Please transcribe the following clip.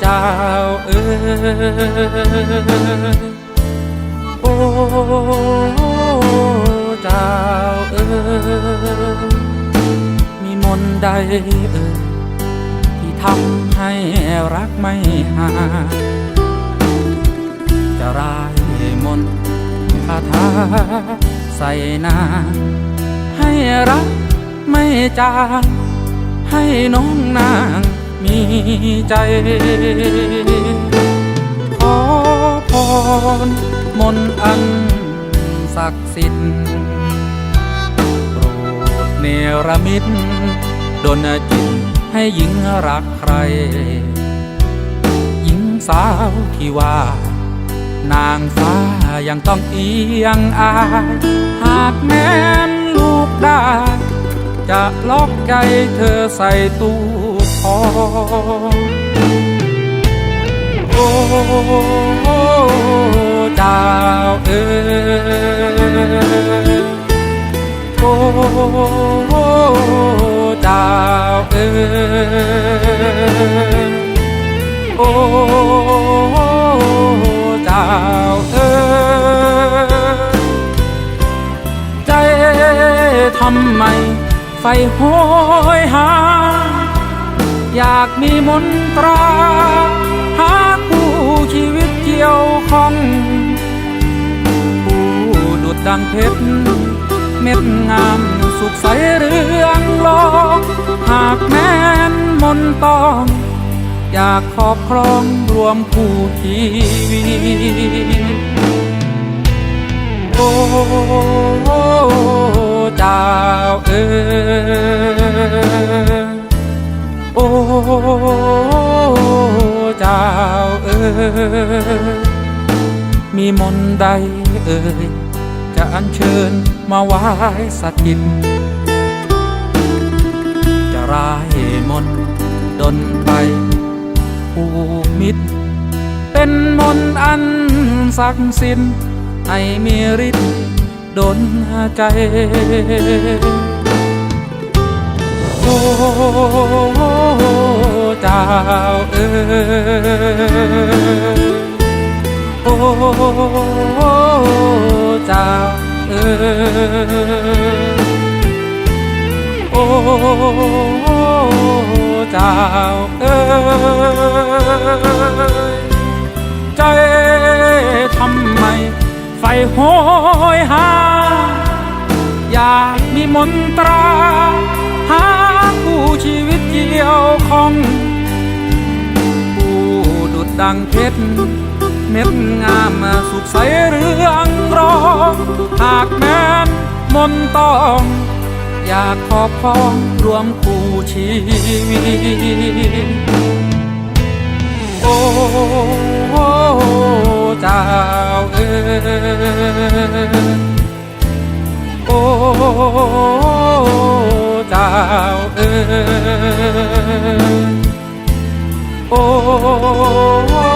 เจ้าเอ๋ยโอ้เจ้าเอ๋ยมีมนใดเอ่ยที่ทำให้รักไม่หาจะร้ายมนคาถาใส่นาให้รักไม่จางให้น้องนาง มีใจ ขอพรมนอันศักดิ์สิทธิ์โปรดเนรมิตดนจิตให้หญิงรักใคร หญิงสาวที่ว่านางฟ้ายังต้องเอียงอาย หากแม้นลูกได้ จะล็อกใจเธอใส่ตู้ องโอ้เจ้าเอ๋ยโอ้เจ้าเอ๋ยโอ้เจ้าเอ๋ยใจทำไมไฟโหยหากมีมนตรา หาคู่ชีวิตเกี่ยวข้องผู้ดุดดังเพชรเม็ดงามสุขใสเรื่องลองหากแม้นมนตองอยากครอบครองรวมคู่ชีวิตโอ้ เจ้าเอ๋ยมีมนใดเอ่ยจะอัญเชิญมาไว้สถิตจะร้ายมนต์ดนไปผูกมิตรเป็นมนต์อันศักดิ์สิทธิ์ให้มีฤทธิ์ดนใจโอ้ เจ้าเอ๋ยโอ้เจ้าเอ๋ยโอ้เจ้าเอ๋ยใจทำไมไฟโหยหาอยากมีมนตรา หาคู่ชีวิตเกี่ยวของ ดังเพชรเม็ดงามสุขใสเรื่องรองหากแม้นมนตอง อยากขอบครองรวมคู่ชีวิตโอ้เจ้าเอ๋โอ้เจ้าเอ๋ oh. oh, oh, oh